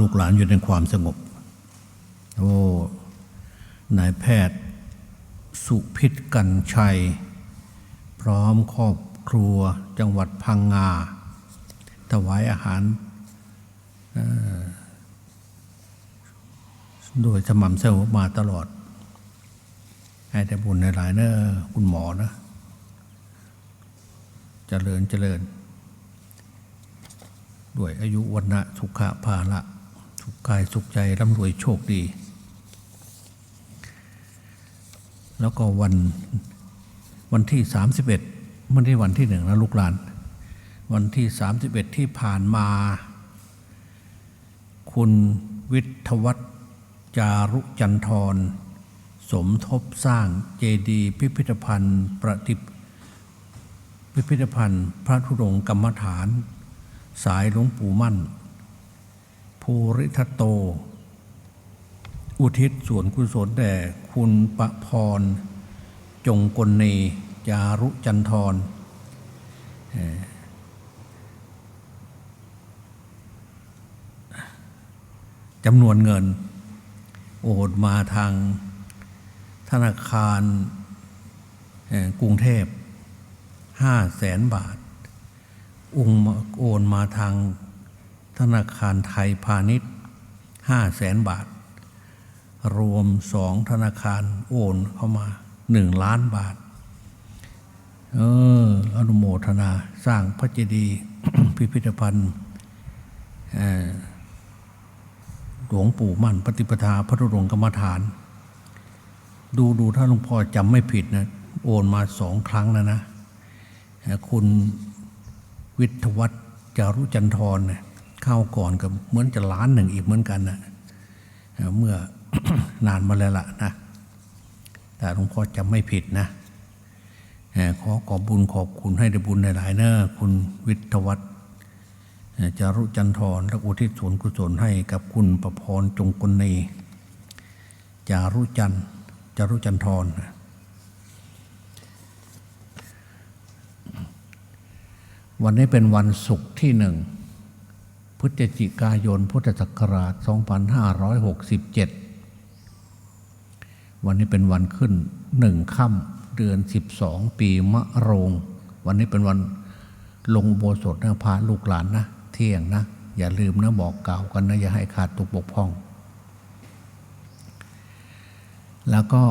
ลูกหลานอยู่ในความสงบ โอ้นายแพทย์ สุพิษกันชัย พร้อมครอบครัวจังหวัดพังงา ถวายอาหารโดยสม่ำเสมอมาตลอดให้แต่บุญในหลายเนอะคุณหมอนะเจริญเจริญ ด้วยอายุวันนะสุขะภาละ สุขกายสุขใจร่ำรวยโชคดี แล้วก็วันวันที่ 31ไม่ได้วันที่หนึ่งนะลูกหลาน วันที่ 31 ที่ผ่านมา คุณวิทวัฒจารุจันทร สมทบสร้างเจดีย์พิพิธภัณฑ์ประดิพิพิธภัณฑ์ พระธุดงกรรมฐาน สายหลวงปู่มั่น ภูริทัตโต อุทิศส่วนกุศลแด่คุณประพร จงกลเนจารุจันทรจำนวนเงิน โอนมาทางธนาคารกรุงเทพห้าแสนบาท องโอนมาทาง ธนาคารไทยพาณิชย์ห้าแสนบาท รวมสองธนาคารโอนเข้ามาหนึ่งล้านบาท เอออนุโมทนาสร้างพระเจดีย์พิพิธภัณฑ์หลวงปู่มั่นปฏิปทาพระธุดงกรรมฐาน ดูดูถ้าหลวงพ่อจำไม่ผิดนะ โอนมาสองครั้งแล้วนะ คุณวิทวัฒจารุจันทรเนี่ย ข้าก่อนกับเหมือนจะล้านหนึ่งอีกเหมือนกันนะเมื่อนานมาแล้วล่ะนะแต่หลวงพ่อจำไม่ผิดนะขอขอบบุญขอบคุณให้ได้บุญหลายๆเนอะคุณวิทยวัฒน์จารุจันทร์และอุทิศส่วนกุศลให้กับคุณประพรจงกลเนจารุจันทร์จารุจันทรนะวันนี้เป็นวันศุกร์ที่หนึ่ง พฤศจิกายน พุทธศักราช 2567 วันนี้เป็นวันขึ้นหนึ่งค่ำเดือนสิบสองปีมะโรง วันนี้เป็นวันลงโบสถนะพาลูกหลานนะ เที่ยงนะ อย่าลืมนะบอกกล่าวกันนะ อย่าให้ขาดตกบกพร่อง แล้วก็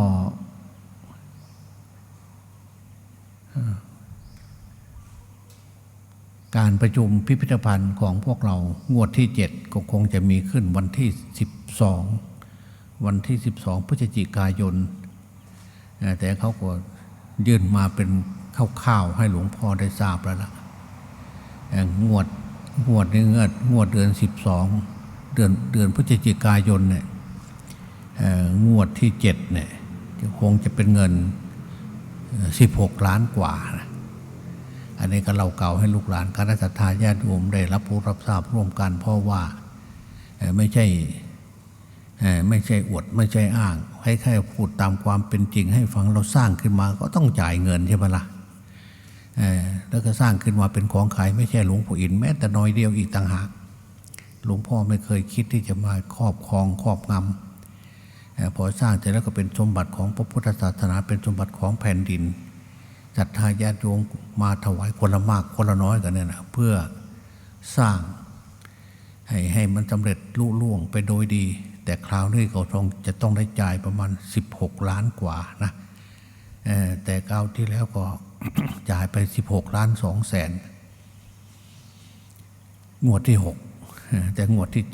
การประชุมพิพิธภัณฑ์ของพวกเรางวดที่เจ็ดก็คงจะมีขึ้นวันที่สิบสองวันที่ 12 พฤศจิกายน แต่เขาก็ยื่นมาเป็นข้าวๆให้หลวงพ่อได้ทราบแล้วล่ะงวดงวดนี้งวดงวดเดือน 12 เดือนเดือนพฤศจิกายนเนี่ยงวดที่ 7 เนี่ยคงจะเป็นเงิน 16 ล้านกว่านะ อันนี้ก็เราเก่าให้ลูกหลานคณะสัตยาญาติโยมได้รับรู้รับทราบร่วมกันเพราะว่าไม่ใช่ไม่ใช่อวดไม่ใช่อ้างให้แค่พูดตามความเป็นจริงให้ฟังเราสร้างขึ้นมาก็ต้องจ่ายเงินใช่ไหมล่ะเอ่อแล้วก็สร้างขึ้นมาเป็นของขายไม่ใช่หลวงปู่ออินแม้แต่น้อยเดียวอีกต่างหากหลวงพ่อไม่เคยคิดที่จะมาครอบครองครอบงำพอสร้างเสร็จแล้วก็เป็นสมบัติของพระพุทธศาสนาเป็นสมบัติของแผ่นดิน ศรัทธาญาติโยมมาถวายคนละมากคนละน้อยกันเนี่ยนะเพื่อสร้างให้ให้มันสำเร็จลุล่วงไปโดยดี แต่คราวนี้เขาต้องจะต้องได้จ่ายประมาณ 16 ล้านกว่านะแต่คราวที่แล้วก็จ่ายไป 16 ล้าน2แสนงวดที่ 6 แต่งวดที่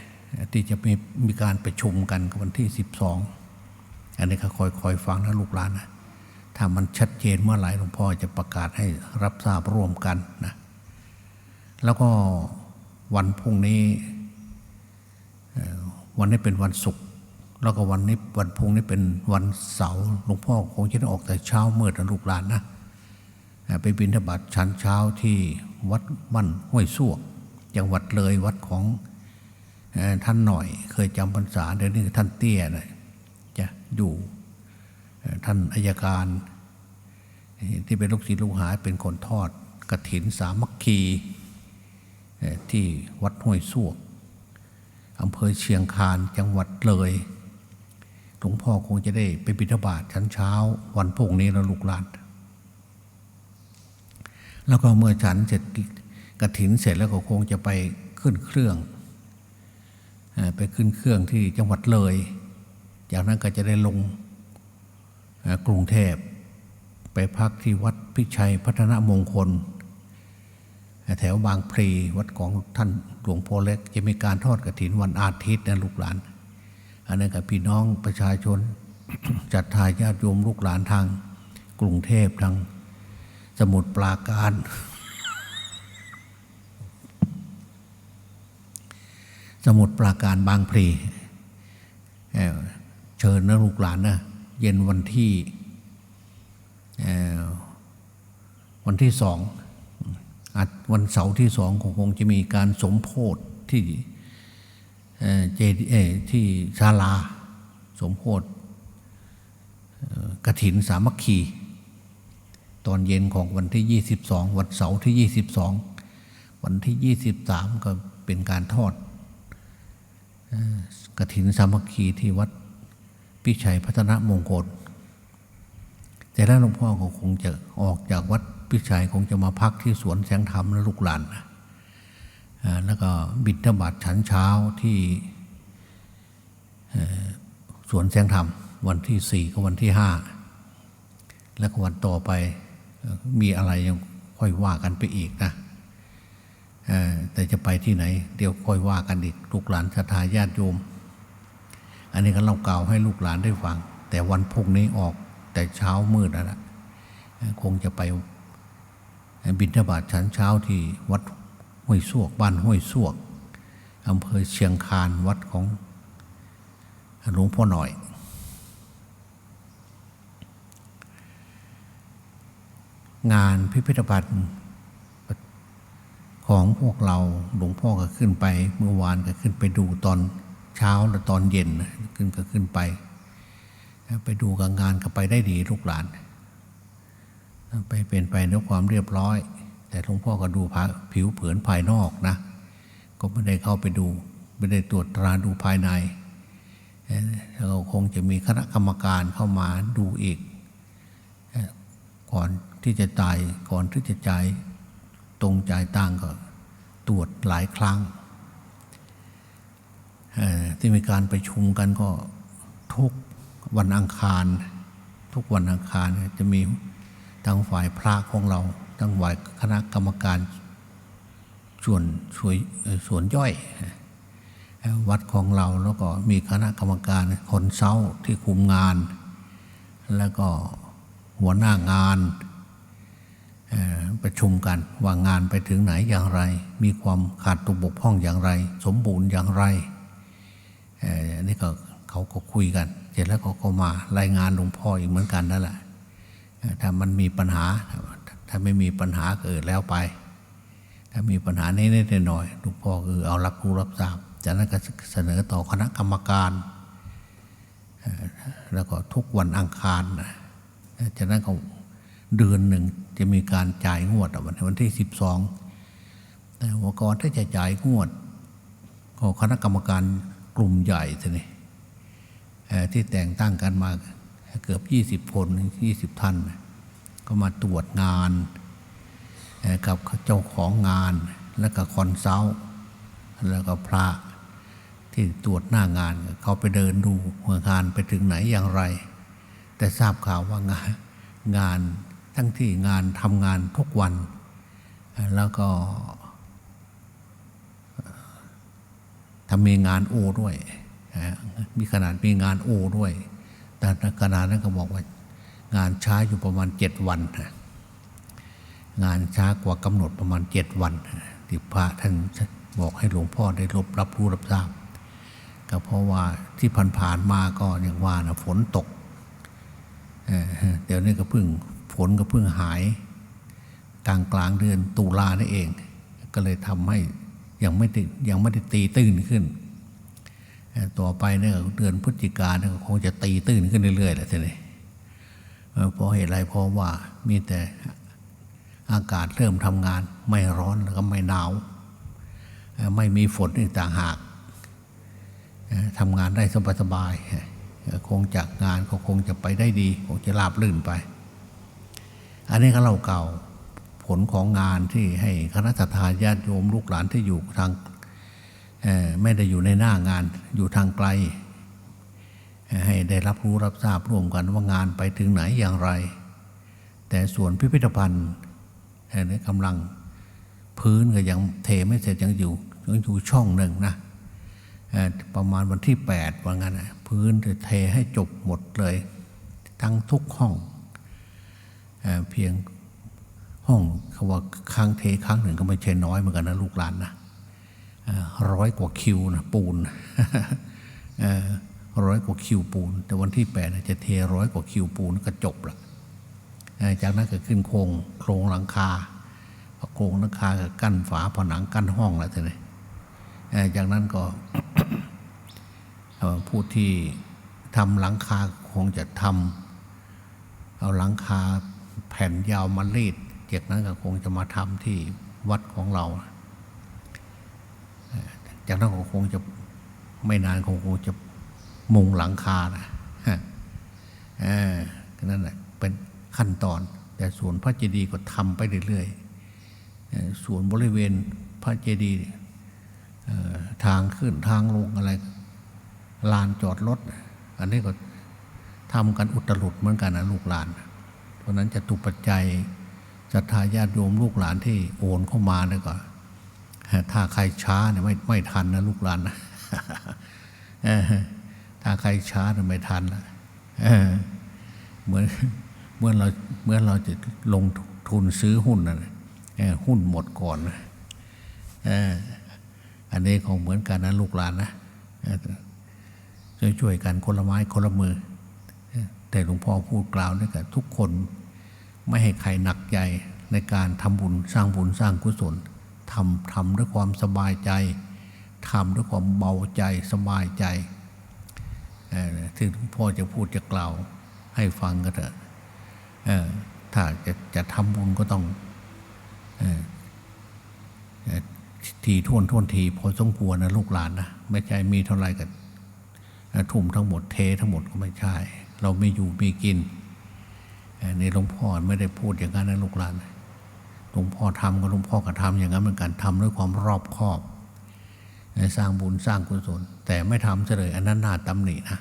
7 ที่จะมีมีการประชุมกันกับวันที่ 12 อันนี้ก็คอยคอยฟังนะลูกหลานนะ ถ้ามันชัดเจนเมื่อไหร่หลวงพ่อจะประกาศให้รับทราบร่วมกันนะแล้วก็วันพรุ่งนี้ วันนี้เป็นวันศุกร์แล้วก็วันนี้วันพรุ่งนี้เป็นวันเสาร์หลวงพ่อคงจะออกแต่เช้ามืดนะลูกหลานนะไปบิณฑบาตชันเช้าที่วัดบ้านห้วยซ่วกจังหวัดเลยวัดของท่านหน่อยเคยจำพรรษาเดี๋ยวนี้ท่านเตี้ยนะจะอยู่ท่านอายการ ที่เป็นลูกศิษย์ลูกหาเป็นคนทอดกระถินสามัคคีที่วัดห้วยซวกอำเภอเชียงคานจังหวัดเลยหลวงพ่อคงจะได้ไปบิณฑบาตชั้นเช้า วันพุ่งนี้แล้วลูกหลาน แล้วก็เมื่อฉันเสร็จกระถินเสร็จแล้วก็คงจะไปขึ้นเครื่อง ไปขึ้นเครื่องที่จังหวัดเลย จากนั้นก็จะได้ลงกรุงเทพ ไปพักที่วัดพิชัยพัฒนมงคล แถวบางพลีวัดของท่านหลวงพ่อเล็ก จะมีการทอดกระถินวันอาทิตย์นะลูกหลาน อันนั้นกับพี่น้องประชาชนจัดทายญาติโยมลูกหลานทางกรุงเทพทางสมุทรปราการ สมุทรปราการบางพลีเอ่อเชิญนะลูกหลานนะเย็นวันที่เอ่อ วันที่สองอาจวันเสาร์ที่สองคงจะมีการสมโพธิที่เอเจดีที่ศาลา สมโพธิกระถินสามัคคีตอนเย็นของวันที่ 22 วันเสาร์ที่ 22 วันที่ 23 ก็เป็นการทอดกระถินสามัคคีที่วัดพิชัยพัฒนมงคลแต่แล้วหลวงพ่อก็คงจะออกจากวัด พิชัยคงจะมาพักที่สวนแสงธรรมและลูกหลานนะแล้วก็บิณฑบาตฉันเช้าที่สวนแสงธรรม วันที่สี่กับวันที่ห้าแล้วก็วันต่อไปมีอะไรยังค่อยว่ากันไปอีกนะแต่จะไปที่ไหน เดี๋ยวค่อยว่ากันอีกลูกหลานศรัทธาญาติโยม อันนี้ก็เราเก่าให้ลูกหลานได้ฟัง แต่วันพุ่งนี้ออกแต่เช้ามืดแล้วนะเอ่อคงจะไป บิณฑบาตชั้นเช้าที่วัดห้วยซวกบ้านห้วยซวกอำเภอเชียงคานวัดของหลวงพ่อหน่อย งานพิพิธภัณฑ์ของพวกเราหลวงพ่อก็ขึ้นไป เมื่อวานก็ขึ้นไปดูตอนเช้าและตอนเย็นขึ้นก็ขึ้นไป ไปดูกับงานก็ไปได้ดีลูกหลาน ไปเป็นไปด้วยความเรียบร้อย แต่หลวงพ่อก็ดูผิวเผินภายนอกนะ ก็ไม่ได้เข้าไปดู ไม่ได้ตรวจตราดูภายในเราคงจะมีคณะกรรมการเข้ามาดูอีก ก่อนที่จะจ่ายก่อนที่จะจ่ายตรงจ่ายตังก็ตรวจหลายครั้งที่มีการประชุมกันก็ทุกวันอังคาร ทุกวันอังคารจะมี ทางฝ่ายพระของเราทางฝ่ายคณะกรรมการส่วนส่วนส่วนย่อย วัดของเราแล้วก็มีคณะกรรมการคนเซ้าที่คุมงาน แล้วก็หัวหน้างานประชุมกันว่างานไปถึงไหนอย่างไร มีความขาดตกบกพร่องอย่างไร สมบูรณ์อย่างไรอันนี้ก็เขาก็คุยกัน เสร็จแล้วก็ก็มารายงานหลวงพ่ออีกเหมือนกันนั่นแหละ ถ้ามันมีปัญหา ถ้าไม่มีปัญหาเกิดแล้วไป ถ้ามีปัญหานิดๆหน่อยๆหลวงพ่อคือเอารับรู้รับทราบ จากนั้นก็เสนอต่อคณะกรรมการ แล้วก็ทุกวันอังคารนะจากนั้นก็เดือนหนึ่งจะมีการจ่ายงวดวันวันที่สิบสองแต่ว่าก่อนที่จะจ่ายงวดก็คณะกรรมการกลุ่มใหญ่ทีนี้ที่แต่งตั้งกันมา เกือบยี่สิบคนยี่สิบท่าน ก็มาตรวจงานกับเจ้าของงานแล้วก็คอนซัลท์แล้วก็พระที่ตรวจหน้างานเขาไปเดินดูว่างานไปถึงไหนอย่างไร แต่ทราบข่าวว่างานงานทั้งที่งานทำงานทุกวัน แล้วก็ทำมีงานโอด้วยมีขนาดมีงานโอด้วย แต่ขนาดนั้นก็บอกว่างานช้าอยู่ประมาณเจ็ดวันนะงานช้ากว่ากำหนดประมาณเจ็ดวันที่พระท่านบอกให้หลวงพ่อได้รับรับรู้รับทราบ ก็เพราะว่าที่ผ่านๆมาก็อย่างว่านะฝนตกเดี๋ยวนี้ก็เพิ่งฝนก็เพิ่งหาย กลางกลางเดือนตุลานี่เอง ก็เลยทำให้ยังไม่ยังไม่ได้ตีตื้นขึ้น ต่อไปเนี่ยเดือนพฤศจิกาเนี่ยคงจะตีตื้นขึ้นเรื่อยๆแหละทีนี้เอ่อเพราะเหตุไรเพราะว่ามีแต่อากาศเริ่มทำงาน ไม่ร้อนแล้วก็ไม่หนาว ไม่มีฝนอีกต่างหากทำงานได้สบายๆคงจากงานก็คงจะไปได้ดี คงจะราบลื่นไป อันนี้ก็เราเก่าผลของงานที่ให้คณะทาญาติโยมลูกหลานที่อยู่ทาง ไม่ได้อยู่ในหน้างานอยู่ทางไกล ให้ได้รับรู้รับทราบร่วมกันว่างานไปถึงไหนอย่างไร แต่ส่วนพิพิธภัณฑ์เอ่อเนี่ยกำลังพื้นก็ยังเทไม่เสร็จยังอยู่ยังอยู่ช่องหนึ่งนะประมาณวันที่8ว่างั้นพื้นจะเทให้จบหมดเลย ทั้งทุกห้องเอ่อเพียงห้องเขาว่าครั้งเทครั้งหนึ่งก็ไม่ใช่น้อยเหมือนกันนะลูกหลานนะ ร้อยกว่าคิวนะปูนร้อยกว่าคิวปูน แต่วันที่แปดจะเทร้อยกว่าคิวปูนก็จบละจากนั้นก็ขึ้นโครงโครงหลังคาโครงหลังคาก็กั้นฝาผนังกั้นห้องแล้วทีนี้เอ่อจากนั้นก็ผู้ที่ทำหลังคาคงจะทำเอาหลังคาแผ่นยาวมารีดจากนั้นก็คงจะมาทำที่วัดของเรา จากนั้นก็คงจะไม่นานคงคงจะมุงหลังคานะฮะเออก็นั่นแหละเป็นขั้นตอน แต่ส่วนพระเจดีย์ก็ทำไปเรื่อยๆส่วนบริเวณพระเจดีย์ทางขึ้นทางลงอะไร ลานจอดรถ อันนี้ก็ทำกันอุตรุดเหมือนกันนะลูกหลาน เพราะฉะนั้นจะตุปัจจัยศรัทธาญาติโยมลูกหลานที่โอนเข้ามาเนี่ยก็ ถ้าใครช้าเนี่ยไม่ไม่ทันนะลูกหลานนะถ้าใครช้าเนี่ยไม่ทันนะเออเหมือนเมื่อเราเมื่อเราจะลงทุนซื้อหุ้นนะหุ้นหมดก่อนนะอันนี้ของเหมือนกันนะลูกหลานนะช่วยช่วยกันคนละไม้คนละมือ แต่หลวงพ่อพูดกล่าวด้วยกันทุกคนไม่ให้ใครหนักใจในการทำบุญสร้างบุญสร้างกุศล ทำทำด้วยความสบายใจทำด้วยความเบาใจสบายใจถึงหลวงพ่อจะพูดจะกล่าวให้ฟังก็เถอะถ้าจะจะทำบุญก็ต้องออทีท่วนท่วนทีพอสมควรนะลูกหลานนะไม่ใช่มีเท่าไหร่ก็ทุ่มทั้งหมดเททั้งหมดก็ไม่ใช่ เราไม่อยู่มีกินเอ่อนี่หลวงพ่อไม่ได้พูดอย่างนั้นนะลูกหลาน หลวงพ่อทำก็หลวงพ่อก็ทำอย่างนั้นเหมือนกันทำด้วยความรอบคอบสร้างบุญสร้างกุศล แต่ไม่ทำเฉลยอันนั้นน่าตำหนินะ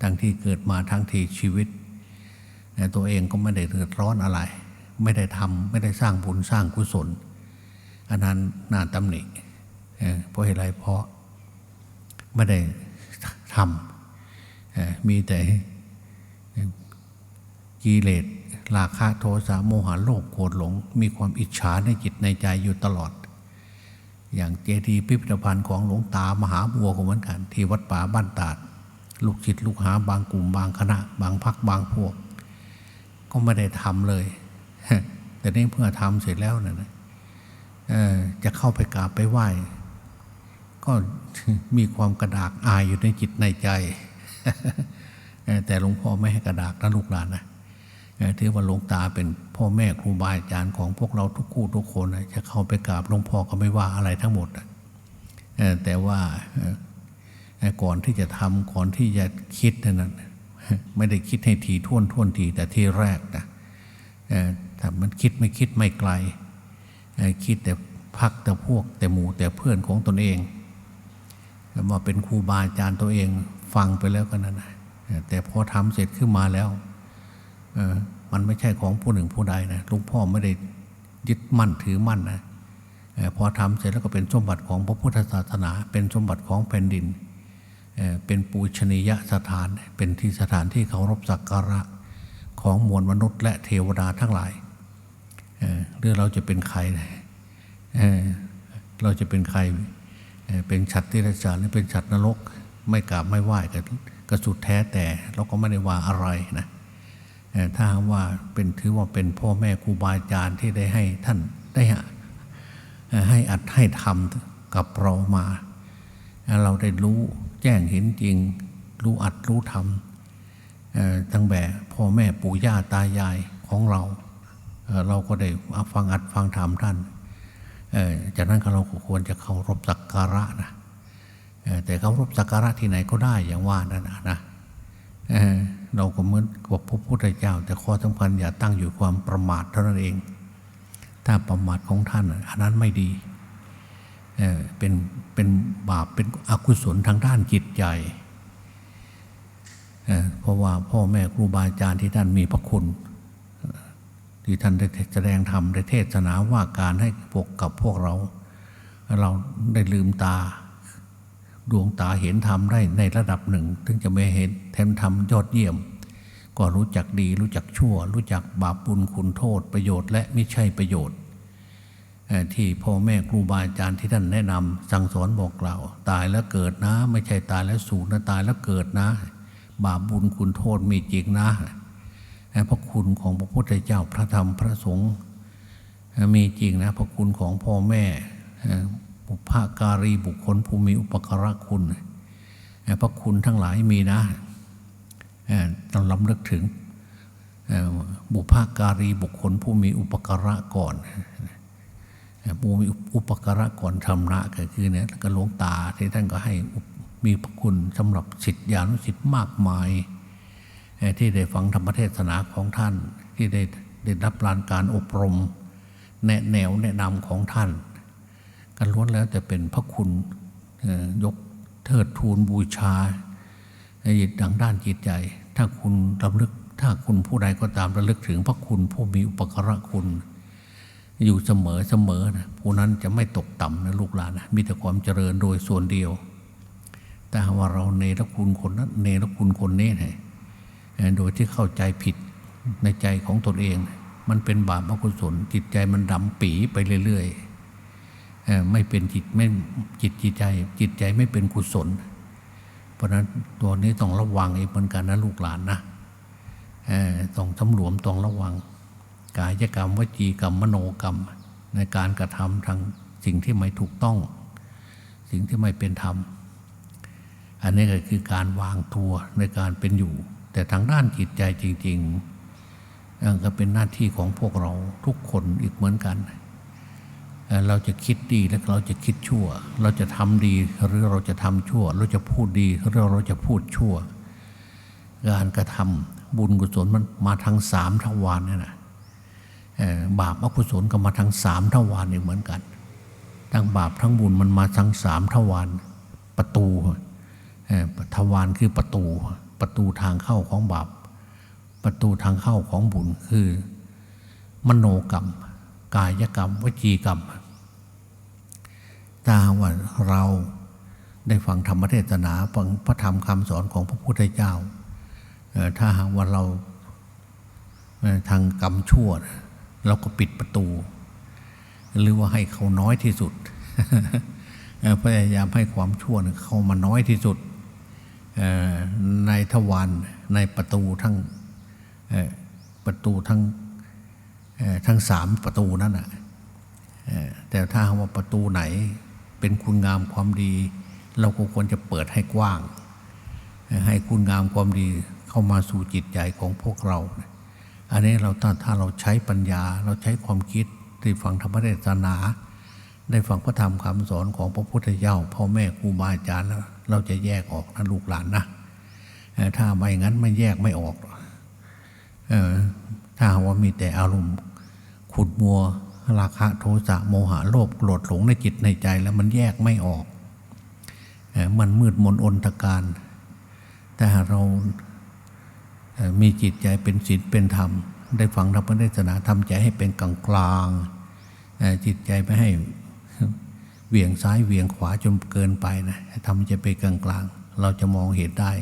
ทั้งที่เกิดมาทั้งทีชีวิตตัวเองก็ไม่ได้เดือดร้อนอะไร ไม่ได้ทำไม่ได้สร้างบุญสร้างกุศล อันนั้นน่าตำหนิเอ่อเพราะเหตุไรเพราะไม่ได้ทำมีแต่กิเลส ราคะโทสะโมหะโลภโกรธหลง มีความอิจฉาในจิตในใจอยู่ตลอด อย่างเจดีย์พิพิธภัณฑ์ของหลวงตามหาบัวก็เหมือนกัน ที่วัดป่าบ้านตาด ลูกศิษย์ลูกหาบางกลุ่มบางคณะ บางพักบางพวก ก็ไม่ได้ทำเลย แต่นี่เพื่อทำเสร็จแล้วนะนะจะเข้าไปกราบไปไหว้ ก็มีความกระดากอายอยู่ในจิตในใจ แต่หลวงพ่อไม่ให้กระดากนะลูกหลานนะ ถือว่าหลวงตาเป็นพ่อแม่ครูบาอาจารย์ของพวกเราทุกคู่ทุกคนจะเข้าไปกราบหลวงพ่อก็ไม่ว่าอะไรทั้งหมดแต่ว่าก่อนที่จะทำก่อนที่จะคิดนั้นไม่ได้คิดให้ทีท่วนท่วนทีแต่ที่แรกนะถ้ามันคิดไม่คิดไม่ไกล คิดแต่พักแต่พวกแต่หมู่แต่เพื่อนของตนเองมาเป็นครูบาอาจารย์ตัวเองฟังไปแล้วก็นั่นนะแต่พอทำเสร็จขึ้นมาแล้ว มันไม่ใช่ของผู้หนึ่งผู้ใดนะหลุงพ่อไม่ได้ยึดมั่นถือมั่นนะพอทำเสร็จแล้วก็เป็นสมบัติของพระพุทธศาสนา เป็นสมบัติของแผ่นดิน เป็นปูชนียสถาน เป็นที่สถานที่เคารพสักการะของมวลมนุษย์และเทวดาทั้งหลายเรื่องเราจะเป็นใครเเราจะเป็นใครเเป็นฉัตรที่ราชาหรือเป็นฉัตนรก ไม่กราบไม่ไหว้ก็ก็สุดแท้แต่เราก็ไม่ได้ว่าอะไรนะ ถ้าว่าเป็นถือว่าเป็นพ่อแม่ครูบาอาจารย์ที่ได้ให้ท่านได้ให้อัดให้ทำกับเรามา เราได้รู้แจ้งเห็นจริง รู้อัดรู้ทำเอ่อตั้งแต่พ่อแม่ปู่ย่าตายายของเรา เราก็ได้ฟังอัดฟังธรรมท่านจากนั้นเราควรจะเคารพสักการะนะแต่เขารบสักการะที่ไหนก็ได้อย่างว่านั่นนะ เราก็เหมือนกับพระพุทธเจ้า แต่ข้อสำคัญอย่าตั้งอยู่ความประมาทเท่านั้นเอง ถ้าประมาทของท่านอันนั้นไม่ดีเเป็นเป็นบาปเป็นอกุศลทางด้านจิตใจเเพราะว่าพ่อแม่ครูบาอาจารย์ที่ท่านมีพระคุณที่ท่านได้แสดงธรรมได้เทศนาว่าการให้พวกกับพวกเรา เราได้ลืมตา ดวงตาเห็นธรรมได้ในระดับหนึ่ง ถึงจะไม่เห็นแทนธรรมยอดเยี่ยม ก็รู้จักดีรู้จักชั่ว รู้จักบาปบุญคุณโทษประโยชน์และไม่ใช่ประโยชน์ ที่พ่อแม่ครูบาอาจารย์ที่ท่านแนะนำสั่งสอนบอกกล่าวตายแล้วเกิดนะ ไม่ใช่ตายแล้วสูญนะตายแล้วเกิดนะ บาปบุญคุณโทษมีจริงนะพระคุณของพระพุทธเจ้าพระธรรมพระสงฆ์มีจริงนะพระคุณของพ่อแม่ บุพการีบุคคลผู้มีอุปการะคุณพระคุณทั้งหลายมีนะต้องลำลึกถึงบุพการีบุคคลผู้มีอุปการะก่อนผู้มีอุปการะก่อนชำรมะก็คือเนี่ยก็หลวงตาที่ท่านก็ให้มีพระคุณสำหรับสิทธิานุสิทธิ์มากมาย ที่ได้ฟังธรรมเทศนาของท่านที่ได้ได้รับรานการอบรม แนะแนวแนะนำของท่าน กันล้วนแล้วจะเป็นพระคุณยกเทิดทูนบูชาในดังด้านจิตใจ ถ้าคุณรำลึก ถ้าคุณผู้ใดก็ตามระลึกถึงพระคุณผู้มีอุปการะคุณ อยู่เสมอเสมอนะผู้นั้นจะไม่ตกต่ำนะลูกหลานนะมีแต่ความเจริญโดยส่วนเดียว แต่ว่าเราเนรคุณคนนั้นเนรคุณคนนี้นี่ยโดยที่เข้าใจผิดในใจของตนเอง มันเป็นบาปอกุศลจิตใจมันดำปีไปเรื่อย ๆ ไม่เป็นจิตไม่จิตจิตใจ จิตใจไม่เป็นกุศล เพราะนั้นตัวนี้ต้องระวังอีกเหมือนกันนะลูกหลานนะต้องสำรวมต้องระวัง กายกรรมวจีกรรมมโนกรรม ในการกระทำทางสิ่งที่ไม่ถูกต้อง สิ่งที่ไม่เป็นธรรม อันนี้ก็คือการวางตัวในการเป็นอยู่ แต่ทางด้านจิตใจจริง ๆ ก็เป็นหน้าที่ของพวกเราทุกคนอีกเหมือนกัน เราจะคิดดีและเราจะคิดชั่ว เราจะทำดีหรือเราจะทำชั่ว เราจะพูดดีหรือเราจะพูดชั่ว การกระทำบุญกุศลมันมาทางสามทวารนี่นะบาปอกุศลก็มาทางสามทวารอีกเหมือนกัน ทั้งบาปทั้งบุญมันมาทางสามทวารประตูทวารคือประตู ประตูทางเข้าของบาป ประตูทางเข้าของบุญคือ มโนกรรม กายกรรม วจีกรรมถ้าว่าเราได้ฟังธรรมเทศนาฟังพระธรรมคำสอนของพระพุทธเจ้า ถ้าหากว่าเราทางกรรมชั่ว เราก็ปิดประตู หรือว่าให้เขาน้อยที่สุดพยายามให้ความชั่วเข้ามาน้อยที่สุดในทวารในประตูทั้งประตูทั้ง ทั้งสามประตูนั่นแหะแต่ถ้าว่าประตูไหนเป็นคุณงามความดี เราก็ควรจะเปิดให้กว้าง ให้คุณงามความดีเข้ามาสู่จิตใจของพวกเรา อันนี้เราถ้าถ้าเราใช้ปัญญา เราใช้ความคิดที่ฟังธรรมเทศนา ได้ฟังพระธรรมคำสอนของพระพุทธเจ้าพ่อแม่ครูบาอาจารย์แล้วเราจะแยกออกนะลูกหลานนะถ้าไม่งั้นไม่แยกไม่ออกถ้าว่ามีแต่อารมณ์ ขุดมัวราคะโทสะโมหะโลภโกรธหลงในจิตในใจแล้วมันแยกไม่ออกมันมืดมนอนตการ แต่เรามีจิตใจเป็นศีลเป็นธรรม ได้ฟังธรรมได้ศาสนาทำใจให้เป็นกลางกลางจิตใจไม่ให้เวียงซ้ายเวียงขวาจนเกินไปนะทำใจไปกลางๆเราจะมองเห็นได้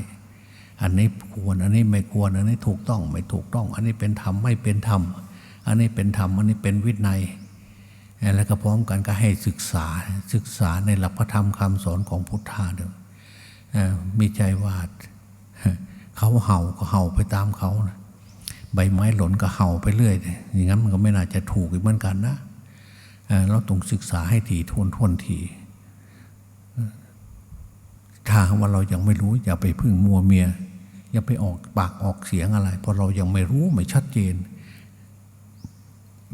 อันนี้ควรอันนี้ไม่ควรอันนี้ถูกต้องไม่ถูกต้อง อันนี้เป็นธรรมไม่เป็นธรรม อันนี้เป็นธรรมอันนี้เป็นวินัยแล้วก็พร้อมกันก็ให้ศึกษาศึกษาในหลักพระธรรมคำสอนของพุทธาเดิมมีใจวาดเขาเห่าก็เห่าไปตามเขานะใบไม้หล่นก็เห่าไปเรื่อยอย่างนั้นมันก็ไม่น่าจะถูกอีกเหมือนกันนะเราต้องศึกษาให้ถี่ทวนทวนทีถ้าว่าเรายังไม่รู้อย่าไปพึ่งมัวเมีย อย่าไปออกปากออกเสียงอะไร เพราะเรายังไม่รู้ไม่ชัดเจน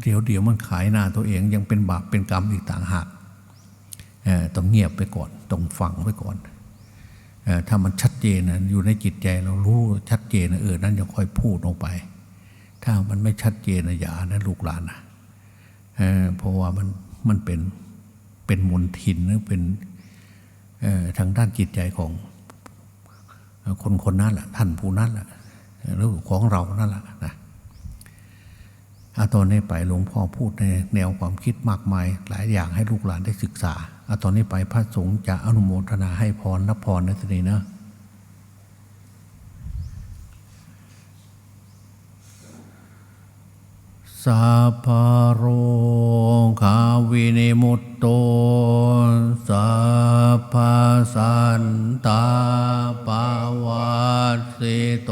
เดี๋ยวเดี๋ยวมันขายหน้าตัวเองยังเป็นบาปเป็นกรรมอีกต่างหากต้องเงียบไปก่อนต้องฟังไว้ก่อนอถ้ามันชัดเจนนะอยู่ในจิตใจเรารู้ชัดเจนนะเออนั้นจะค่อยพูดออกไป ถ้ามันไม่ชัดเจนนะอย่านะลูกหลานนะเเพราะว่ามันมันเป็นเป็นมนทินหรือเป็นทางด้านจิตใจของคนคนนั้นแหละท่านผู้นั้นแหละหรือของเรานั่นแหละนะ อาตอนนี้ไปหลวงพ่อพูดในแนวความคิดมากมาย หลายอย่างให้ลูกหลานได้ศึกษาอาตอนนี้ไปพระสงฆ์จะอนุโมทนาให้พรรับพรนะทีนี้นะสัพพโรขาวินิมุตโตสัพพสันตาปาวัสสิโต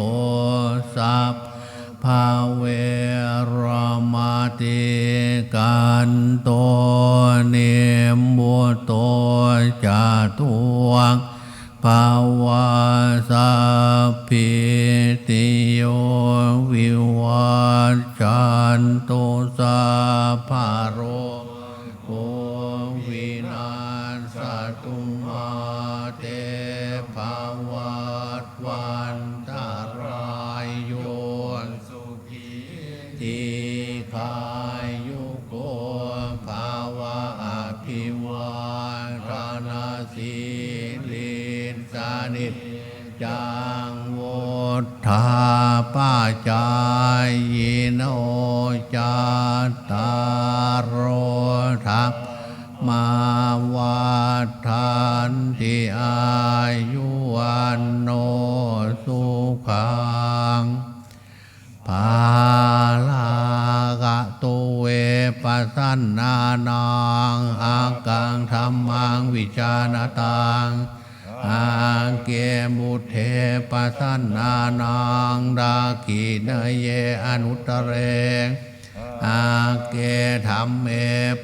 สัพพเวร ติกันโตเนมบุตโตจาตุวังภาวะสัพพิติโยวิวัจจันตุสัพพโร ป้าจายโนจาตารโรทัพมาวัฏานติอายุวันโนสุขังภาลากะตุเวปัสสันนานังอากังธรรมังวิจารตังอาเกมุเท ปัสสันนานังดากิเนเยอนุตตเรอาเกธรรมเม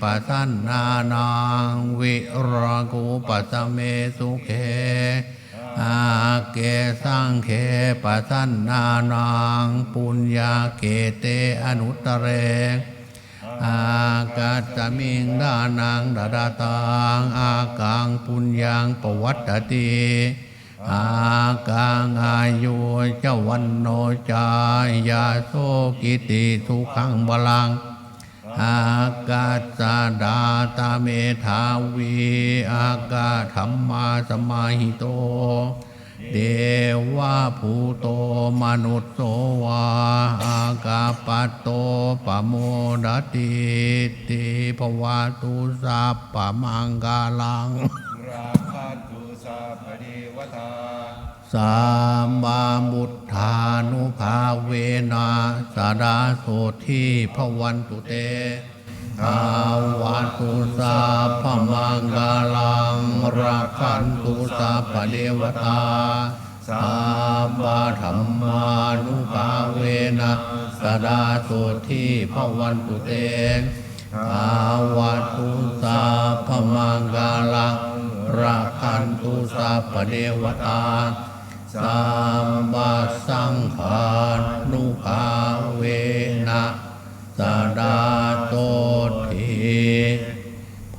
ปัสสันนานังวิรากูปัสสเมสุเขอาเกสังเคปัสสันนานังปุญญาเกเตอนุตตเรอากาสมิงดานังดาดาตังอากังปุญญังปวัตตติ อากังอายุเจ้าวันโนจายาโสกิติทุขังบาลัง อากาศดาตาเมธาวีอากาธรรมาสมาหิโต เดวะภูโตมนุษย์โสวาอากาปัตโตปโมดติติภวะตุสัพปมังกาลังราคันตุสั พเดวตาสามามุทธานุภาเวนะสาดาโสทีพวันตุเตภาวันตุสาพมังกาลังรักขันตุสาปเดวตาสาบาธรรมานุภาเวนะสาดาโสทีพวันตุเตภาวันตุสาพมังกาลัง รักขันตุสาปเดวตาสัมมาสังฆานุภาเวนะสดาโตที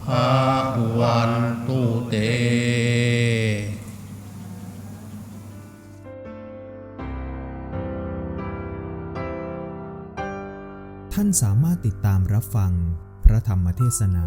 ภาวันตุเตท่านสามารถติดตามรับฟังพระธรรมเทศนา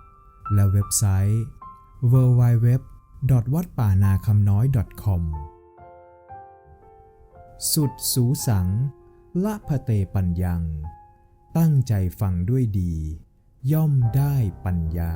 และเว็บไซต์ www. วัดป่านาคำน้อย .com สุดสูสัง ละพะเตปัญญัง ตั้งใจฟังด้วยดี ย่อมได้ปัญญา